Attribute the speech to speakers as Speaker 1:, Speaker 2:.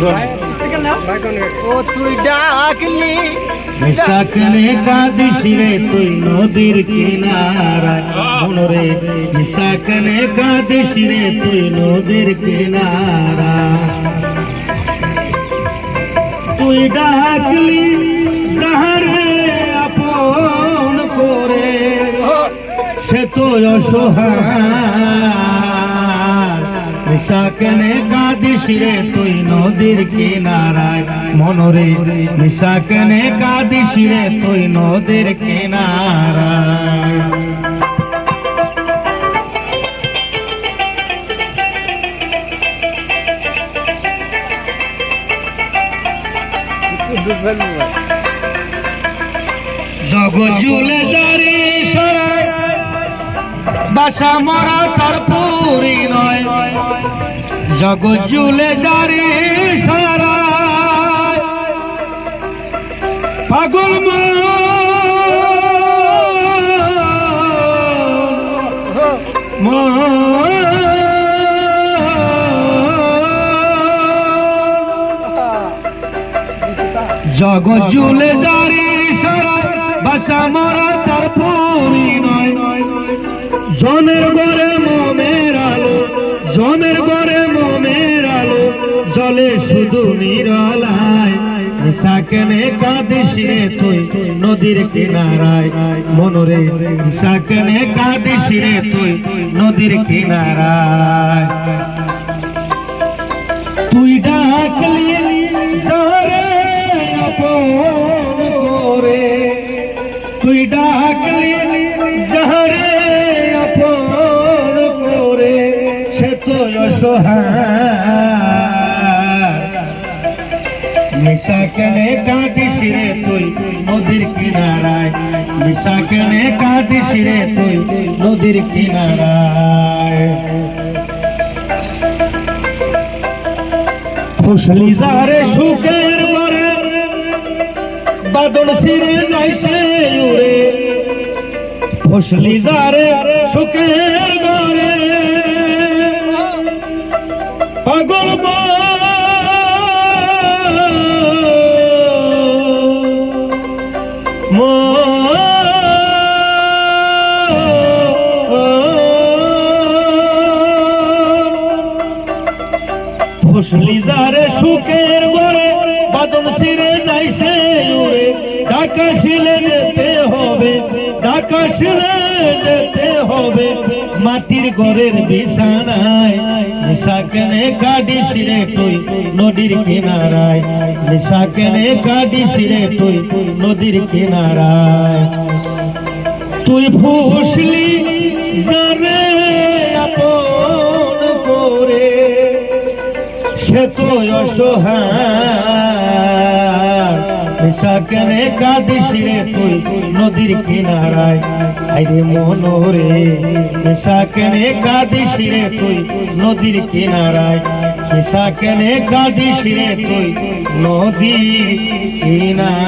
Speaker 1: ও তুই ডাকলি
Speaker 2: নিশাকনে কাঁদিস রে তুই নদীর কিনারায়। মনরে নিশাকনে কাঁদিস রে তুই নদীর কিনারায়। তুই ডাকলি যাহারে আপন করে সে তো অসহায়। নিশাকনে কাঁদিস রে তুই নদীর কিনারায়? মনরে নিশাকনে কাঁদিস রে তুই নদীর কিনারায়? জগৎ জুলে জারি সরাই বাসা মরা তার পুরি নয়। জগৎ জুলে জারি সরাই পাগল জগৎ জুলে জারি সরাই বাসা মরা তার পুরি নয়। জনের গড়ে মোমের আলো, জমের গড়ে মোমের আলো, জলে শুধু নিরলায়। সাকেনে কাঁদিস রে তুই নদীর কিনারায়। মনরে সাকেনে কাঁদিস রে তুই নদীর কিনারায়। তুই ডাকলি যারে তুই ডাকলি তো অসহায় নিশাকেনে কাঁদিস রে তুই নদীর কিনারায়? নিশাকেনে কাঁদিস রে তুই নদীর কিনারায়? ফুসলি যারে সুখের বরে, বাদল সিরে যাইছে উড়ে। ফুসলি যারে সুখের যারে সুখের সিরে উড়ে শিলে যেতে হবে ঢাকা শিলে যেতে হবে। মাটির ঘরের বিছানায়। নিশাকেনে কাটিস রে তুই নদীর কিনারায়। নিশাকেনে কাটিস রে তুই নদীর কিনারায়। তুই ফুসলি যারে আপন করে, সে তো অসহায়। সাকেনে কাঁদিস রে তুই নদীর কিনারায়। আইরে মনোরে সাকেনে কাঁদিস রে তুই নদীর কিনারায়। সাকেনে কাঁদিস রে তুই নদীর কিনারায়।